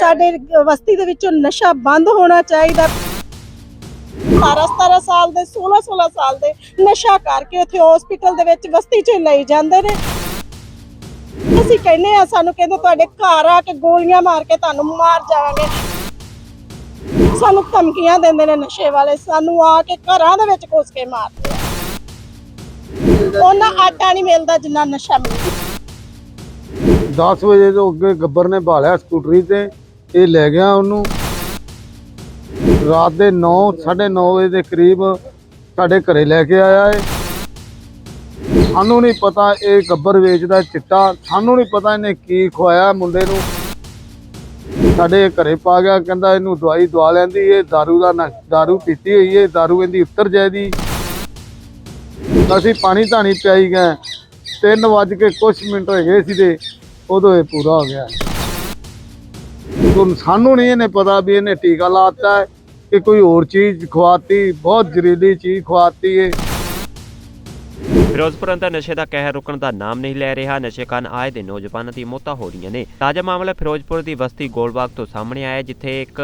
ਸਾਡੇ ਵਸਤੀ ਦੇ ਵਿੱਚੋਂ ਨਸ਼ਾ ਬੰਦ ਹੋਣਾ ਚਾਹੀਦਾ। 17 ਸਾਲ ਦੇ 16 16 ਸਾਲ ਦੇ ਨਸ਼ਾ ਕਰਕੇ ਉੱਥੇ ਹਸਪੀਟਲ ਦੇ ਵਿੱਚ ਬਸਤੀ 'ਚ ਲਈ ਜਾਂਦੇ ਨੇ। ਅਸੀਂ ਕਹਿੰਨੇ ਆ ਸਾਨੂੰ ਕਹਿੰਦੇ ਤੁਹਾਡੇ ਘਰ ਆ ਕੇ ਗੋਲੀਆਂ ਮਾਰ ਕੇ ਤੁਹਾਨੂੰ ਮਾਰ ਜਾਵਾਂਗੇ। ਸਾਨੂੰ ਧਮਕੀਆਂ ਦਿੰਦੇ ਨੇ ਨਸ਼ੇ ਵਾਲੇ, ਸਾਨੂੰ ਆ ਕੇ ਘਰਾਂ ਦੇ ਵਿੱਚ ਘੁਸ ਕੇ ਮਾਰਦੇ ਉਹਨਾਂ ਆਟਾ ਨਹੀਂ ਮਿਲਦਾ ਜਿੰਨਾ ਨਸ਼ਾ ਮਿਲਦਾ। 10 ਵਜੇ ਤੋਂ ਅੱਗੇ ਗੱਬਰ ਨੇ ਭਾਲਿਆ ਸਕੂਟਰੀ ਤੇ। ਇਹ ਲੈ ਗਿਆ ਉਹਨੂੰ ਰਾਤ ਦੇ 9 9:30 ਵਜੇ ਦੇ ਕਰੀਬ ਸਾਡੇ ਘਰੇ ਲੈ ਕੇ ਆਇਆ ਏ ਸਾਨੂੰ ਨਹੀਂ ਪਤਾ ਇਹ ਗੱਬਰ ਵੇਚਦਾ ਚਿੱਟਾ ਸਾਨੂੰ ਨਹੀਂ ਪਤਾ ਇਹਨੇ ਕੀ ਖਵਾਇਆ ਮੁੰਡੇ ਨੂੰ ਸਾਡੇ ਘਰੇ ਪਾ ਗਿਆ ਕਹਿੰਦਾ ਇਹਨੂੰ ਦਵਾਈ ਦਵਾ ਲੈਂਦੀ ਇਹ दारू ਦਾ ਨਸ਼- दारू ਪੀਤੀ ਹੋਈ ਏ दारू ਇਹਦੀ ਉੱਤਰ ਜਾਏਦੀ ਅਸੀਂ ਪਾਣੀ ਧਾਣੀ ਪਿਆਈ ਗਏ ਤਿੰਨ ਵੱਜ ਕੇ ਕੁਛ ਮਿੰਟ ਹੋਏ ਗਏ ਸੀ ਤੇ ਉਦੋਂ ਇਹ ਪੂਰਾ ਹੋ ਗਿਆ ਹੁਣ ਸਾਨੂੰ ਨਹੀਂ ਇਹਨੇ ਪਤਾ ਵੀ ਇਹਨੇ ਟੀਕਾ ਲਾਤਾ ਹੈ ਕਿ ਕੋਈ ਹੋਰ ਚੀਜ਼ ਖਵਾਤੀ, ਬਹੁਤ ਜ਼ਹਿਰੀਲੀ ਚੀਜ਼ ਖਵਾਤੀ ਹੈ। ਫਿਰੋਜ਼ਪੁਰ ਅੰਦਰ ਨਸ਼ੇ ਦਾ ਕਹਿਰ ਰੁਕਣ ਦਾ ਨਾਮ ਨਹੀਂ ਲੈ ਰਿਹਾ। ਨਸ਼ੇ ਕਾਰਨ ਆਏ ਦੇ ਨੌਜਵਾਨਾਂ ਦੀ ਮੌਤਾਂ ਹੋ ਰਹੀਆਂ ਨੇ। ਤਾਜ਼ਾ ਮਾਮਲਾ ਫਿਰੋਜ਼ਪੁਰ ਦੀ ਬਸਤੀ ਗੋਲਬਾਗ ਤੋਂ ਸਾਹਮਣੇ ਆਇਆ ਜਿੱਥੇ ਇੱਕ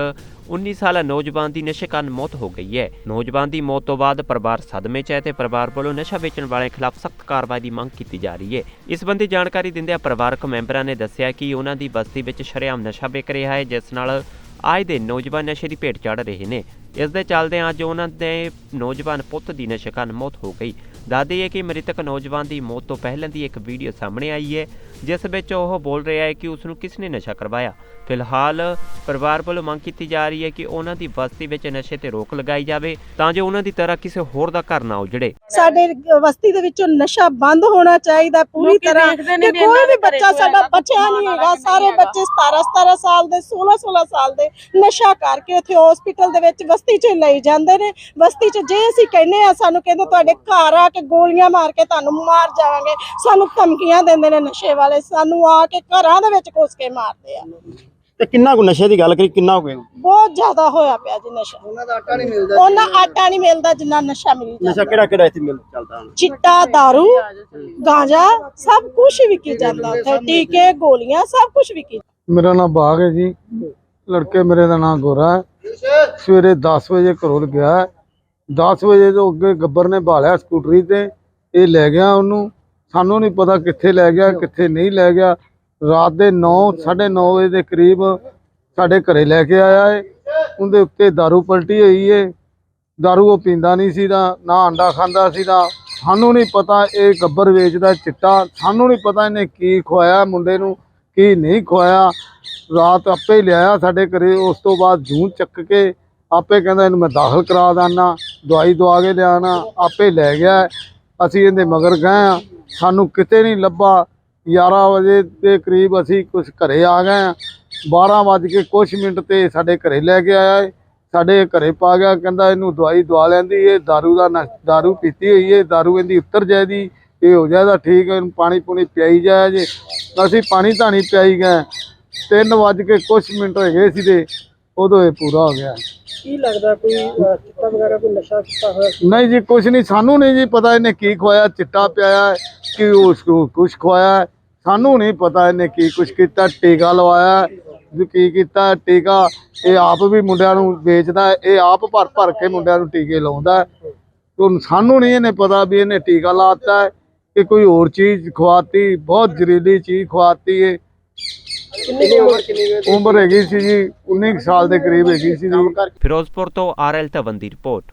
19 ਸਾਲਾ ਨੌਜਵਾਨ ਦੀ ਨਸ਼ੇ ਕਾਰਨ ਮੌਤ ਹੋ ਗਈ ਹੈ। ਨੌਜਵਾਨ ਦੀ ਮੌਤ ਤੋਂ ਬਾਅਦ ਪਰਿਵਾਰ ਸਦਮੇ 'ਚ ਹੈ ਤੇ ਪਰਿਵਾਰ ਵੱਲੋਂ ਨਸ਼ਾ ਵੇਚਣ ਵਾਲਿਆਂ ਖਿਲਾਫ ਸਖਤ ਕਾਰਵਾਈ ਦੀ ਮੰਗ ਕੀਤੀ ਜਾ ਰਹੀ ਹੈ। ਇਸ ਸੰਬੰਧੀ ਜਾਣਕਾਰੀ ਦਿੰਦਿਆਂ ਪਰਿਵਾਰਕ ਮੈਂਬਰਾਂ ਨੇ ਦੱਸਿਆ ਕਿ ਉਹਨਾਂ ਦੀ ਬਸਤੀ ਵਿੱਚ ਸ਼ਰੇਆਮ ਨਸ਼ਾ ਵਿਕ ਰਿਹਾ ਹੈ, ਜਿਸ ਨਾਲ ਆਏ ਦੇ ਨੌਜਵਾਨ ਨਸ਼ੇ ਦੀ ਭੇਟ ਚੜ ਰਹੇ ਨੇ। ਇਸ ਦੇ ਚੱਲਦਿਆਂ ਅੱਜ ਉਹਨਾਂ ਦੇ ਨੌਜਵਾਨ ਪੁੱਤ ਦੀ ਨਸ਼ੇ ਕਾਰਨ ਮੌਤ ਹੋ ਗਈ। ਦੱਸਦੀ ਹੈ ਕਿ ਮ੍ਰਿਤਕ ਨੌਜਵਾਨ ਦੀ ਮੌਤ ਤੋਂ ਪਹਿਲਾਂ ਦੀ ਇੱਕ ਵੀਡੀਓ ਸਾਹਮਣੇ ਆਈ ਹੈ। ਜਿਸ ਵਿੱਚ ਉਹ ਬੋਲ ਰਿਹਾ ਹੈ ਕਿ ਉਸ ਨੂੰ ਕਿਸ ਨੇ ਨਸ਼ਾ ਕਰਵਾਇਆ। ਫਿਲਹਾਲ ਪਰਿਵਾਰ ਵੱਲੋਂ ਮੰਗ ਕੀਤੀ ਜਾ ਰਹੀ ਹੈ ਕਿ ਉਹਨਾਂ ਦੀ ਬਸਤੀ ਵਿੱਚ ਨਸ਼ੇ ਤੇ ਰੋਕ ਲਗਾਈ ਜਾਵੇ ਤਾਂ ਜੋ ਉਹਨਾਂ ਦੀ ਤਰ੍ਹਾਂ ਕਿਸੇ ਹੋਰ ਦਾ ਘਰ ਨਾ ਉਜੜੇ। ਸਾਡੇ ਵਸਤੀ ਦੇ ਵਿੱਚੋਂ ਨਸ਼ਾ ਬੰਦ ਹੋਣਾ ਚਾਹੀਦਾ ਪੂਰੀ ਤਰ੍ਹਾਂ। ਕਿ ਕੋਈ ਵੀ ਬੱਚਾ ਸਾਡਾ ਬਚਿਆ ਨਹੀਂ ਹੈਗਾ, ਸਾਰੇ। ਬੱਚੇ 17 17 ਸਾਲ ਦੇ 16 16 ਸਾਲ ਦੇ ਨਸ਼ਾ ਕਰਕੇ ਉੱਥੇ ਹਸਪੀਟਲ ਦੇ ਵਿੱਚ ਬਸਤੀ 'ਚ ਲਈ ਜਾਂਦੇ ਨੇ। ਬਸਤੀ 'ਚ ਜੇ ਅਸੀਂ ਕਹਿੰਨੇ ਆ ਸਾਨੂੰ ਕਹਿੰਦੇ ਤੁਹਾਡੇ ਘਰ ਆ ਕੇ ਗੋਲੀਆਂ ਮਾਰ ਕੇ ਤੁਹਾਨੂੰ ਮਾਰ ਜਾਵਾਂਗੇ। ਸਾਨੂੰ ਧਮਕੀਆਂ ਦਿੰਦੇ ਨੇ ਨਸ਼ੇ ਵਾਲੇ ਸਾਨੂੰ ਆ ਕੇ ਘਰਾਂ ਦੇ ਵਿੱਚ ਘੁਸ ਕੇ ਮਾਰਦੇ ਆ। ਤੇ ਕਿੰਨਾ ਕੁ ਨਸ਼ੇ ਦੀ ਗੱਲ ਕਰੀ ਕਿੰਨਾ ਹੋ ਗਿਆ? ਬਹੁਤ ਜ਼ਿਆਦਾ ਹੋਇਆ ਪਿਆ ਜੀ ਨਸ਼ਾ। ਉਹਨਾਂ ਦਾ ਆਟਾ ਨਹੀਂ ਮਿਲਦਾ ਉਹਨਾਂ ਆਟਾ ਨਹੀਂ ਮਿਲਦਾ ਜਿੰਨਾ ਨਸ਼ਾ ਮਿਲ ਨਸ਼ਾ ਕਿਹੜਾ ਕਿਹੜਾ ਇੱਥੇ ਮਿਲ ਚੱਲਦਾ ਹੁਣ? ਚਿੱਟਾ दारू ਗਾਂਜਾ ਸਭ ਕੁਝ ਵਿਕੀ ਜਾਂਦਾ। ਉੱਥੇ ਟੀਕੇ ਗੋਲੀਆਂ ਸਭ ਕੁਝ ਵਿਕੀ। ਮੇਰਾ ਨਾਮ ਬਾਗ ਹੈ ਜੀ। ਲੜਕੇ ਮੇਰੇ ਦਾ ਨਾਮ ਗੋਰਾ ਹੈ। ਸਵੇਰੇ 10 ਵਜੇ ਘਰੋਂ ਗਿਆ ਹੈ। 10 ਵਜੇ ਤੋਂ ਅੱਗੇ ਗੱਬਰ ਨੇ ਭਾਲਿਆ ਸਕੂਟਰੀ ਤੇ। ਇਹ ਲੈ ਗਿਆ ਉਹਨੂੰ। ਸਾਨੂੰ ਨਹੀਂ ਪਤਾ ਕਿੱਥੇ ਲੈ ਗਿਆ ਕਿੱਥੇ ਨਹੀਂ ਲੈ ਗਿਆ ਰਾਤ ਦੇ 9 9:30 ਵਜੇ ਦੇ ਕਰੀਬ ਸਾਡੇ ਘਰੇ ਲੈ ਕੇ ਆਇਆ ਏ ਉਹਦੇ ਉੱਤੇ दारू ਪਲਟੀ ਹੋਈ ਏ दारू ਉਹ ਪੀਂਦਾ ਨਹੀਂ ਸੀ ਦਾ ਨਾ ਅੰਡਾ ਖਾਂਦਾ ਸੀ ਦਾ ਸਾਨੂੰ ਨਹੀਂ ਪਤਾ ਇਹ ਗੱਬਰ ਵੇਚਦਾ ਚਿੱਟਾ ਸਾਨੂੰ ਨਹੀਂ ਪਤਾ ਇਹਨੇ ਕੀ ਖਵਾਇਆ ਮੁੰਡੇ ਨੂੰ ਕੀ ਨਹੀਂ ਖਵਾਇਆ ਰਾਤ ਆਪੇ ਲਿਆਇਆ ਸਾਡੇ ਘਰੇ ਉਸ ਤੋਂ ਬਾਅਦ ਜੂੰ ਚੱਕ ਕੇ ਆਪੇ ਕਹਿੰਦਾ ਇਹਨੂੰ ਮੈਂ ਦਾਖਲ ਕਰਾ ਦਾਨਾ ਦਵਾਈ ਦਵਾ ਕੇ ਲਿਆਣਾ ਆਪੇ ਲੈ ਗਿਆ ਅਸੀਂ ਇਹਦੇ ਮਗਰ ਗਏ ਆ ਸਾਨੂੰ ਕਿਤੇ ਨਹੀਂ ਲੱਭਾ 11 ਵਜੇ ਦੇ ਕਰੀਬ ਅਸੀਂ ਕੁਝ ਘਰੇ ਆ ਗਏ ਆ 12 ਵੱਜ ਕੇ ਕੁਝ ਮਿੰਟ ਤੇ ਸਾਡੇ ਘਰੇ ਲੈ ਕੇ ਆਇਆ ਏ ਸਾਡੇ ਘਰੇ ਪਾ ਗਿਆ ਕਹਿੰਦਾ ਇਹਨੂੰ ਦਵਾਈ ਦਵਾ ਲੈਂਦੀ ਇਹ दारू ਦਾ ਨਸ਼- दारू ਪੀਤੀ ਹੋਈ ਏ दारू ਇਹਦੀ ਉੱਤਰ ਜਾਏਦੀ ਇਹ ਹੋ ਜਾਏਦਾ ਠੀਕ ਇਹਨੂੰ ਪਾਣੀ ਪੂਣੀ ਪਿਆਈ ਜਾਇਆ ਜੇ ਅਸੀਂ ਪਾਣੀ ਧਾਣੀ ਪਿਆਈ ਗਏ ਤਿੰਨ ਵੱਜ ਕੇ ਕੁਝ ਮਿੰਟ ਹੋਏ ਗਏ ਸੀ ਤੇ ਉਦੋਂ ਇਹ ਪੂਰਾ ਹੋ ਗਿਆ ਕੀ ਲੱਗਦਾ ਕੋਈ ਚਿੱਟਾ ਵਗੈਰਾ ਕੋਈ ਨਸ਼ਾ ਕੀਤਾ ਹੋਇਆ ਨਹੀਂ ਜੀ ਕੁਛ ਨਹੀਂ ਸਾਨੂੰ ਨਹੀਂ ਜੀ ਪਤਾ ਇਹਨੇ ਕੀ ਖਵਾਇਆ ਚਿੱਟਾ ਪਿਆਇਆ ਹੈ, ਕਿ ਉਸ ਕੁਛ ਖਵਾਇਆ ਹੈ। ਸਾਨੂੰ ਨਹੀਂ ਪਤਾ ਇਹਨੇ ਕੀ ਕੁਛ ਕੀਤਾ ਟੀਕਾ ਲਵਾਇਆ ਹੈ, ਵੀ ਕੀ ਕੀਤਾ ਟੀਕਾ ਇਹ ਆਪ ਵੀ ਮੁੰਡਿਆਂ ਨੂੰ ਵੇਚਦਾ ਹੈ, ਇਹ ਆਪ ਭਰ ਭਰ ਕੇ ਮੁੰਡਿਆਂ ਨੂੰ ਟੀਕੇ ਲਾਉਂਦਾ ਹੈ। ਹੁਣ ਸਾਨੂੰ ਨਹੀਂ ਇਹਨੇ ਪਤਾ ਵੀ ਇਹਨੇ ਟੀਕਾ ਲਾਤਾ ਹੈ ਕਿ ਕੋਈ ਹੋਰ ਚੀਜ਼ ਖਵਾਤੀ ਬਹੁਤ ਜ਼ਹਿਰੀਲੀ ਚੀਜ਼ ਖਵਾਤੀ ਹੈ ਕਿੰਨੀ ਉਮਰ ਕਿੰਨੀ ਉਮਰ ਹੈਗੀ ਸੀ ਜੀ 19 ਕੁ ਸਾਲ ਦੇ ਕਰੀਬ ਹੈਗੀ ਸੀ ਜੀ। ਫਿਰੋਜ਼ਪੁਰ ਤੋਂ ਆਰਐਲ ਧਵਨ ਦੀ ਰਿਪੋਰਟ।